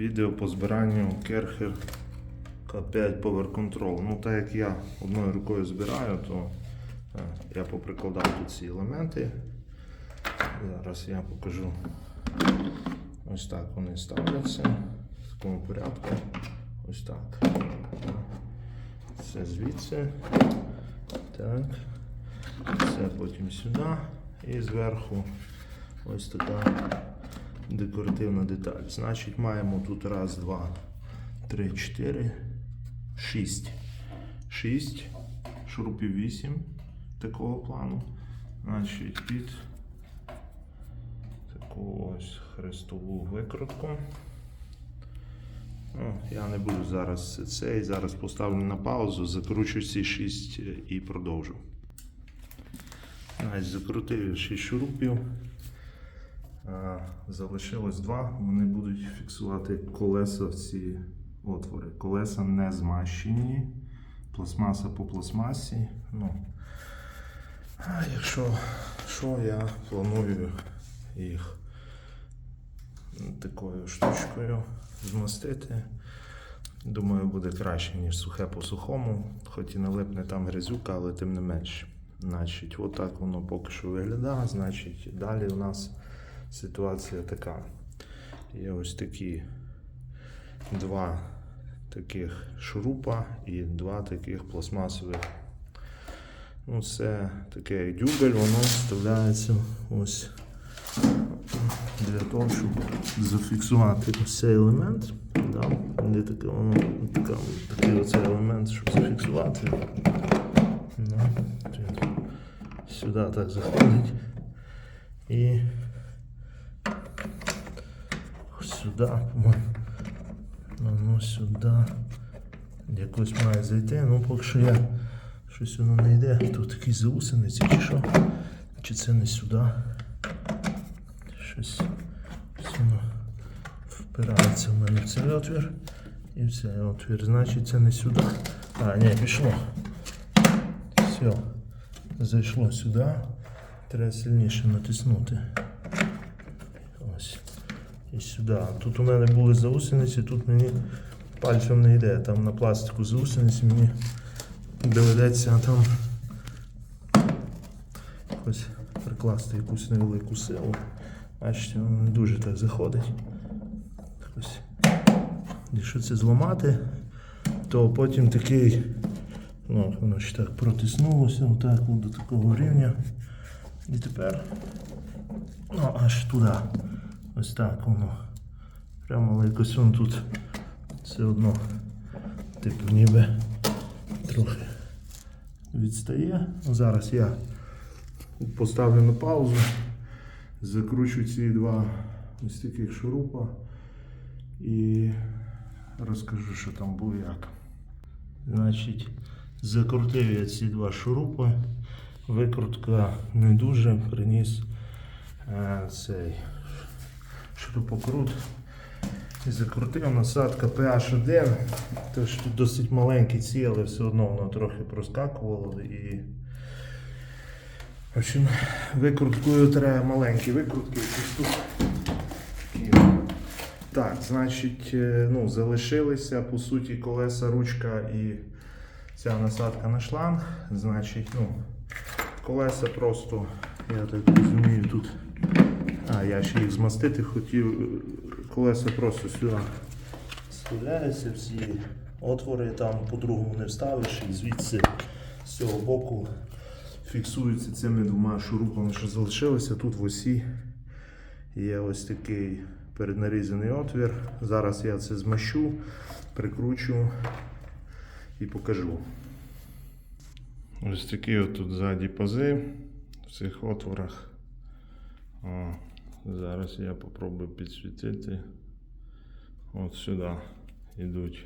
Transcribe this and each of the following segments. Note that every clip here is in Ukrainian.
відео по збиранню Керхер К5 Power Control. Ну, так як я одною рукою збираю, то е, я поприкладав тут ці елементи. Зараз я покажу. Ось так вони ставляться в такому порядку. Ось так. Це звідси. Так. Це потім сюди. І зверху ось така декоративна деталь. Значить, маємо тут раз, два, три, чотири, шість. Шість. Шурупів вісім такого плану. Значить, під таку ось хрестову викрутку. Ну, я не буду зараз цей. Зараз поставлю на паузу, закручу ці 6 і продовжу. Значить, закрутив 6 шурупів. А, Залишилось два. Вони будуть фіксувати колеса в ці отвори. Колеса не змащені. Пластмаса по пластмасі. Ну, а якщо що, я планую їх такою штучкою змастити. Думаю, буде краще, ніж сухе по сухому, хоч і налипне там грязюка, але тим не менше. Значить, отак воно поки що виглядає. Значить, далі у нас ситуація така. Є ось такі два таких шурупа і два таких пластмасових. Ну, це таке дюбель, воно вставляється ось для того, щоб зафіксувати цей елемент. Да? Де таке, воно, така, такий оцей елемент, щоб зафіксувати. Да? Сюди так заходить. І сюди. Воно сюди. Якось має зайти. Ну, поки що я щось воно не йде. Тут такі заусениці чи що. Чи це не сюди? Щось ось воно впирається в мене в цей отвір. І в цей отвір. Значить це не сюди. А, ні, пішло. Все. Зайшло сюди. Треба сильніше натиснути. І сюди. Тут у мене були заусениці, тут мені пальцем не йде. Там на пластику заусениці мені доведеться там якось прикласти якусь невелику силу. Бачите, воно не дуже так заходить. Ось. Якщо це зламати, то потім такий, ну, воно ж так протиснулося, отак до такого рівня. І тепер ну, аж туди. Ось так воно. Прямо але якось воно тут все одно, типу, ніби трохи відстає. Зараз я поставлю на паузу, закручу ці два ось таких шурупа і розкажу, що там було як. Значить, закрутив я ці два шурупи. Викрутка не дуже, приніс е, цей шурупокрут. І закрутив насадка PH1, тож тут досить маленькі ці, але все одно воно трохи проскакувало і. В общем, викруткою треба маленькі викрутки, тут. Так, значить, е, ну, залишилися по суті колеса, ручка і ця насадка на шланг. Значить, ну, колеса просто, я так розумію, тут. А, я ще їх змастити хотів. Колеса просто сюди вставляються, всі отвори там по-другому не вставиш і звідси з цього боку фіксуються цими двома шурупами, що залишилися. Тут в осі є ось такий переднарізаний отвір. Зараз я це змащу, прикручу і покажу. Ось такі от тут ззаді пази в цих отворах. О, зараз я попробую підсвітити. От сюди йдуть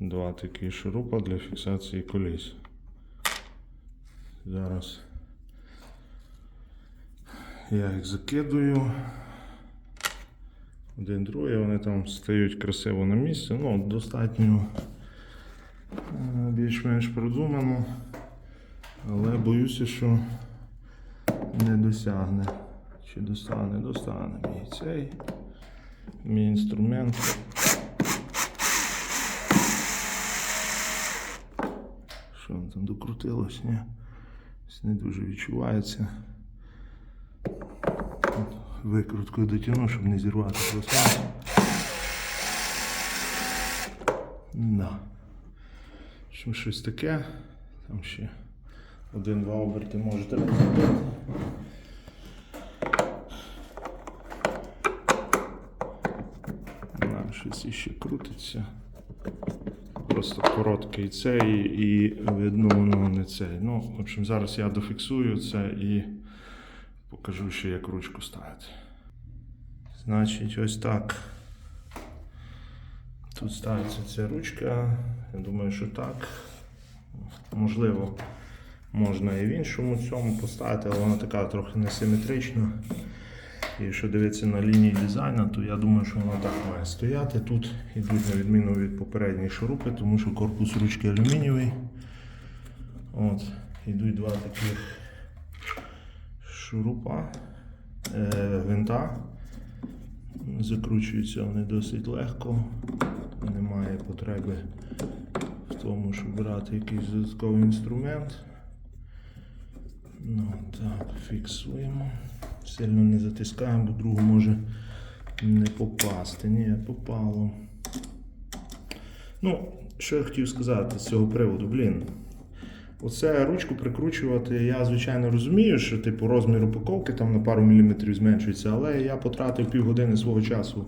два такі шурупа для фіксації коліс. Зараз я їх закидую. Один другий, вони там стають красиво на місці. Ну, достатньо е, більш-менш продумано, але боюся, що не досягне. Чи достане, достане мій цей. Мій інструмент. Що воно там докрутилось? Ні. Не дуже відчувається. Викруткою дотягну, щоб не зірвати пластмас. Да. Що щось таке. Там ще один-два оберти можете розробити. Щось іще крутиться. Просто короткий цей і видно воно не цей. Ну, в общем, зараз я дофіксую це і покажу ще як ручку ставити. Значить, ось так. Тут ставиться ця ручка. Я думаю, що так. Можливо, можна і в іншому цьому поставити, але вона така трохи несиметрична. Якщо дивитися на лінії дизайну, то я думаю, що вона так має стояти. Тут йдуть на відміну від попередніх шурупи, тому що корпус ручки алюмінієвий. От, йдуть два таких шурупа, е, гвинта. Закручуються вони досить легко. Немає потреби в тому, щоб брати якийсь додатковий інструмент. Ну так, фіксуємо. Сильно не затискаємо, бо другу може не попасти. Ні, попало. Ну, що я хотів сказати з цього приводу, блін. Оце ручку прикручувати, я звичайно розумію, що типу розмір упаковки там на пару міліметрів зменшується, але я потратив півгодини свого часу,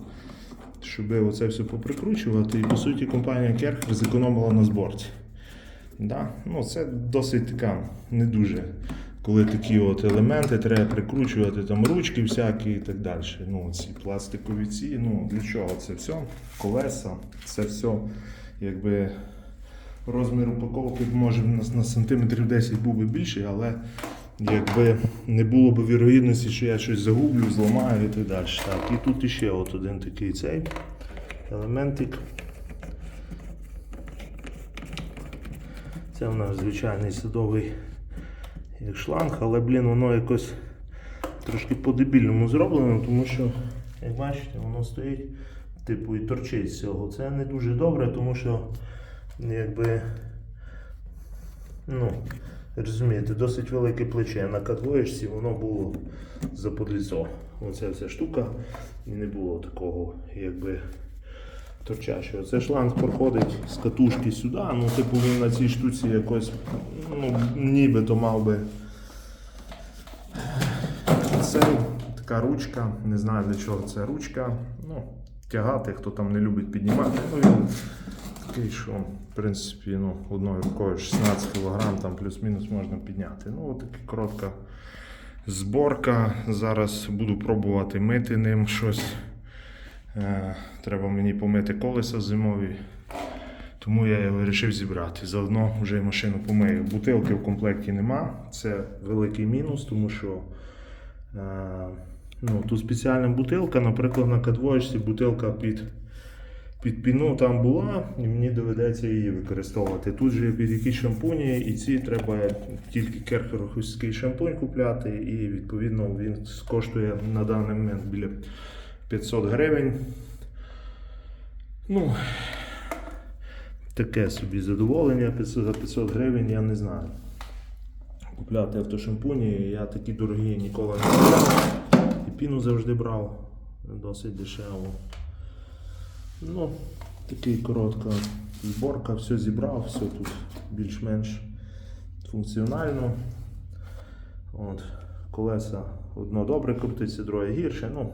щоб оце все поприкручувати. І по суті компанія Kercher зекономила на зборці. Да? Ну, це досить така не дуже. Коли такі от елементи треба прикручувати, там ручки всякі і так далі. Ну, ці пластикові ці, ну для чого це все? Колеса, це все якби розмір упаковки може на, на сантиметрів 10 був би більший, але якби не було б вірогідності, що я щось загублю, зламаю і так далі. Так, і тут іще от один такий цей елементик. Це у нас звичайний садовий як шланг, але блін, воно якось трошки по-дебільному зроблено, тому що, як бачите, воно стоїть типу і торчить з цього. Це не дуже добре, тому що якби. Ну, розумієте, досить велике плече. На катвоєчці воно було за. Оця вся штука і не було такого, якби торчащого. Це шланг проходить з катушки сюди. Ну, типу він на цій штуці якось, ну, нібито мав би. Це така ручка, не знаю для чого це ручка. Ну, тягати, хто там не любить піднімати. Ну, він такий, що в принципі ну, одною рукою 16 кг там плюс-мінус можна підняти. Ну, така коротка зборка. Зараз буду пробувати мити ним щось. Е, треба мені помити колеса зимові. Тому я його вирішив зібрати. Заодно вже машину помию. Бутилки в комплекті нема. Це великий мінус, тому що е, ну, тут спеціальна бутилка, наприклад, на кадвоєчці бутилка під, під піну там була, і мені доведеться її використовувати. Тут же під якісь шампуні, і ці треба тільки керхерохівський шампунь купляти, і відповідно він коштує на даний момент біля 500 гривень. Ну, таке собі задоволення за 500 гривень, я не знаю. Купляти автошампуні, я такі дорогі ніколи не купляв. І піну завжди брав досить дешево. Ну, такий коротка зборка, все зібрав, все тут більш-менш функціонально. От, колеса одно добре крутиться, друге гірше. Ну,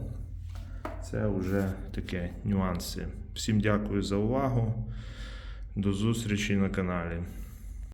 це вже таке нюанси. Всім дякую за увагу. До зустрічі на каналі.